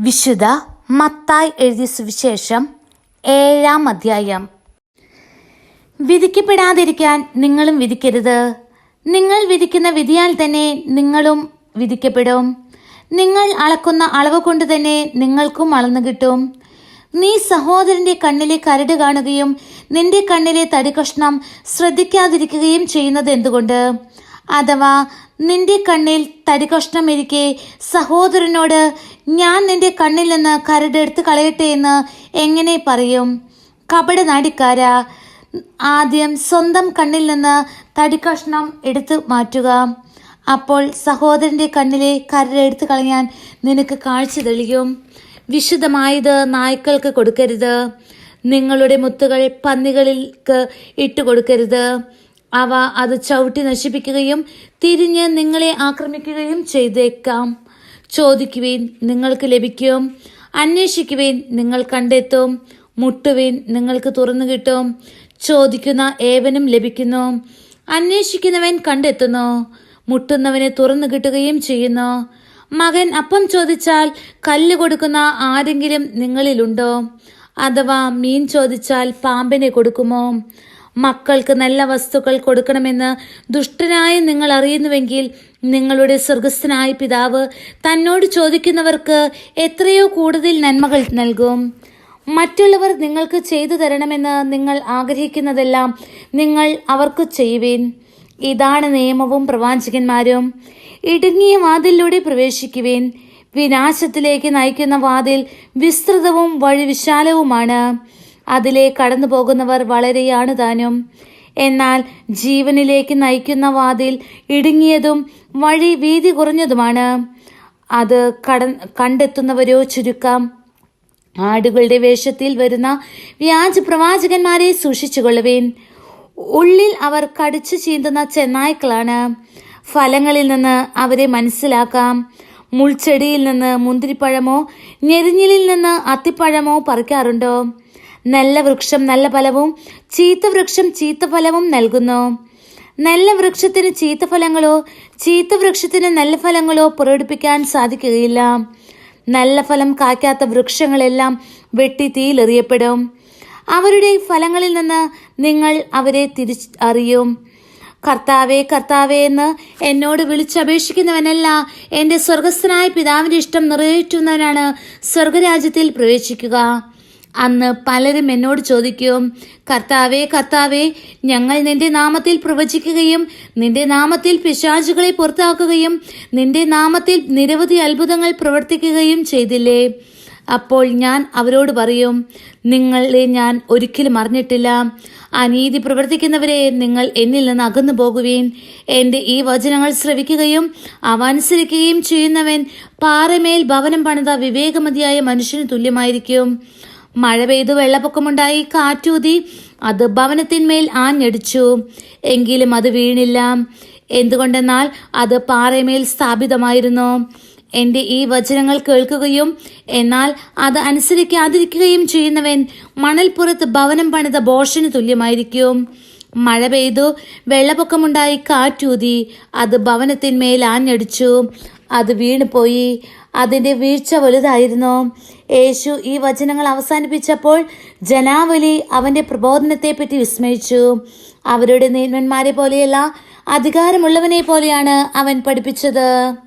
വിശുദ്ധ മത്തായി എഴുതിയ സുവിശേഷം ഏഴാം അധ്യായം. വിധിക്കപ്പെടാതിരിക്കാൻ നിങ്ങളും വിധിക്കരുത്. നിങ്ങൾ വിധിക്കുന്ന വിധിയാൽ തന്നെ നിങ്ങളും വിധിക്കപ്പെടും. നിങ്ങൾ അളക്കുന്ന അളവ് കൊണ്ട് തന്നെ നിങ്ങൾക്കും അളന്നു കിട്ടും. നീ സഹോദരന്റെ കണ്ണിലെ കരട് കാണുകയും നിന്റെ കണ്ണിലെ തടികഷ്ണം ശ്രദ്ധിക്കാതിരിക്കുകയും ചെയ്യുന്നത് എന്തുകൊണ്ട്? അഥവാ നിന്റെ കണ്ണിൽ തടികഷ്ണം ഇരിക്കെ സഹോദരനോട് ഞാൻ നിന്റെ കണ്ണിൽ നിന്ന് കരട് എടുത്ത് കളയട്ടെ എന്ന് എങ്ങനെ പറയും? കപട നാടിക്കാര. ആദ്യം സ്വന്തം കണ്ണിൽ നിന്ന് തടികഷ്ണം എടുത്തു മാറ്റുക. അപ്പോൾ സഹോദരന്റെ കണ്ണിലെ കരട് എടുത്തു കളയാൻ നിനക്ക് കാഴ്ച തെളിയും. വിശുദ്ധമായത് നായ്ക്കൾക്ക് കൊടുക്കരുത്. നിങ്ങളുടെ മുത്തുകൾ ഇട്ട് കൊടുക്കരുത്. അവ അത് ചവിട്ടി നശിപ്പിക്കുകയും തിരിഞ്ഞ് നിങ്ങളെ ആക്രമിക്കുകയും ചെയ്തേക്കാം. ചോദിക്കുവിൻ നിങ്ങൾക്ക് ലഭിക്കും. അന്വേഷിക്കുവേൻ നിങ്ങൾ കണ്ടെത്തും. മുട്ടുവേൻ നിങ്ങൾക്ക് തുറന്നു കിട്ടും. ചോദിക്കുന്ന ഏവനും ലഭിക്കുന്നു. അന്വേഷിക്കുന്നവൻ കണ്ടെത്തുന്നു. മുട്ടുന്നവനെ തുറന്നു കിട്ടുകയും ചെയ്യുന്നു. മകൻ അപ്പം ചോദിച്ചാൽ കല്ല് കൊടുക്കുന്ന ആരെങ്കിലും നിങ്ങളിലുണ്ടോ? അഥവാ മീൻ ചോദിച്ചാൽ പാമ്പിനെ കൊടുക്കുമോ? മക്കൾക്ക് നല്ല വസ്തുക്കൾ കൊടുക്കണമെന്ന് ദുഷ്ടനായ നിങ്ങൾ അറിയുന്നുവെങ്കിൽ നിങ്ങളുടെ സ്വർഗസ്ഥനായ പിതാവ് തന്നോട് ചോദിക്കുന്നവർക്ക് എത്രയോ കൂടുതൽ നന്മകൾ നൽകും. മറ്റുള്ളവർ നിങ്ങൾക്ക് ചെയ്തു തരണമെന്ന് നിങ്ങൾ ആഗ്രഹിക്കുന്നതെല്ലാം നിങ്ങൾ അവർക്ക് ചെയ്യുവേൻ. ഇതാണ് നിയമവും പ്രവാചകന്മാരും. ഇടുങ്ങിയ വാതിലിലൂടെ പ്രവേശിക്കുവേൻ. വിനാശത്തിലേക്ക് നയിക്കുന്ന വാതിൽ വിസ്തൃതവും വഴി വിശാലവുമാണ് അതിലെ കടന്നു പോകുന്നവർ വളരെയാണ് താനും എന്നാൽ ജീവനിലേക്ക് നയിക്കുന്ന വാതിൽ ഇടുങ്ങിയതും വഴി വീതി കുറഞ്ഞതുമാണ്. അത് കട കണ്ടെത്തുന്നവരോ ചുരുക്കം. ആടുകളുടെ വേഷത്തിൽ വരുന്ന വ്യാജ പ്രവാചകന്മാരെ സൂക്ഷിച്ചുകൊള്ളുവേൻ. ഉള്ളിൽ അവർ കടിച്ചു ചീന്തുന്ന ചെന്നായ്ക്കളാണ്. ഫലങ്ങളിൽ നിന്ന് അവരെ മനസ്സിലാക്കാം. മുൾച്ചെടിയിൽ നിന്ന് മുന്തിരിപ്പഴമോ ഞെരിഞ്ഞിലിൽ നിന്ന് അത്തിപ്പഴമോ പറിക്കാറുണ്ടോ? നല്ല വൃക്ഷം നല്ല ഫലവും ചീത്ത വൃക്ഷം ചീത്ത ഫലവും നൽകുന്നു. നല്ല വൃക്ഷത്തിന് ചീത്ത ഫലങ്ങളോ ചീത്ത വൃക്ഷത്തിന് നല്ല ഫലങ്ങളോ പുറപ്പെടുപ്പിക്കാൻ സാധിക്കുകയില്ല. നല്ല ഫലം കായ്ക്കാത്ത വൃക്ഷങ്ങളെല്ലാം വെട്ടി തീയിലെറിയപ്പെടും. അവരുടെ ഫലങ്ങളിൽ നിന്ന് നിങ്ങൾ അവരെ തിരിച്ച് അറിയും. കർത്താവേ കർത്താവേ എന്ന് എന്നോട് വിളിച്ചപേക്ഷിക്കുന്നവനല്ല എന്റെ സ്വർഗസ്ഥനായ പിതാവിന്റെ ഇഷ്ടം നിറവേറ്റുന്നവനാണ് സ്വർഗരാജ്യത്തിൽ പ്രവേശിക്കുക. അന്ന് പലരും എന്നോട് ചോദിക്കും കർത്താവേ കർത്താവേ ഞങ്ങൾ നിന്റെ നാമത്തിൽ പ്രവചിക്കുകയും നിന്റെ നാമത്തിൽ പിശാചുകളെ പുറത്താക്കുകയും നിന്റെ നാമത്തിൽ നിരവധി അത്ഭുതങ്ങൾ പ്രവർത്തിക്കുകയും ചെയ്തില്ലേ? അപ്പോൾ ഞാൻ അവരോട് പറയും നിങ്ങളെ ഞാൻ ഒരിക്കലും അറിഞ്ഞിട്ടില്ല അനീതി പ്രവർത്തിക്കുന്നവരെ നിങ്ങൾ എന്നിൽ നിന്ന് അകന്നു പോകുവീൻ. എന്റെ ഈ വചനങ്ങൾ ശ്രവിക്കുകയും അവ അനുസരിക്കുകയും ചെയ്യുന്നവൻ പാറമേൽ ഭവനം പണിത വിവേകമതിയായ മനുഷ്യന് തുല്യമായിരിക്കും. മഴ പെയ്തു വെള്ളപ്പൊക്കമുണ്ടായി കാറ്റൂതി. അത് ഭവനത്തിന്മേൽ ആഞ്ഞടിച്ചു. എങ്കിലും അത് വീണില്ല. എന്തുകൊണ്ടെന്നാൽ അത് പാറമേൽ സ്ഥാപിതമായിരുന്നു. എന്റെ ഈ വചനങ്ങൾ കേൾക്കുകയും എന്നാൽ അത് അനുസരിക്കാതിരിക്കുകയും ചെയ്യുന്നവൻ മണൽപ്പുറത്ത് ഭവനം പണിത ബോഷന് തുല്യമായിരിക്കും. മഴ പെയ്തു വെള്ളപ്പൊക്കമുണ്ടായി കാറ്റൂതി. അത് ഭവനത്തിന്മേൽ ആഞ്ഞടിച്ചു. അത് വീണുപോയി. അതിന്റെ വീഴ്ച വലുതായിരുന്നു. യേശു ഈ വചനങ്ങൾ അവസാനിപ്പിച്ചപ്പോൾ ജനാവലി അവന്റെ പ്രബോധനത്തെപ്പറ്റി വിസ്മയിച്ചു. അവരുടെ നീന്മന്മാരെ പോലെയല്ല അധികാരമുള്ളവനെ പോലെയാണ് അവൻ പഠിപ്പിച്ചത്.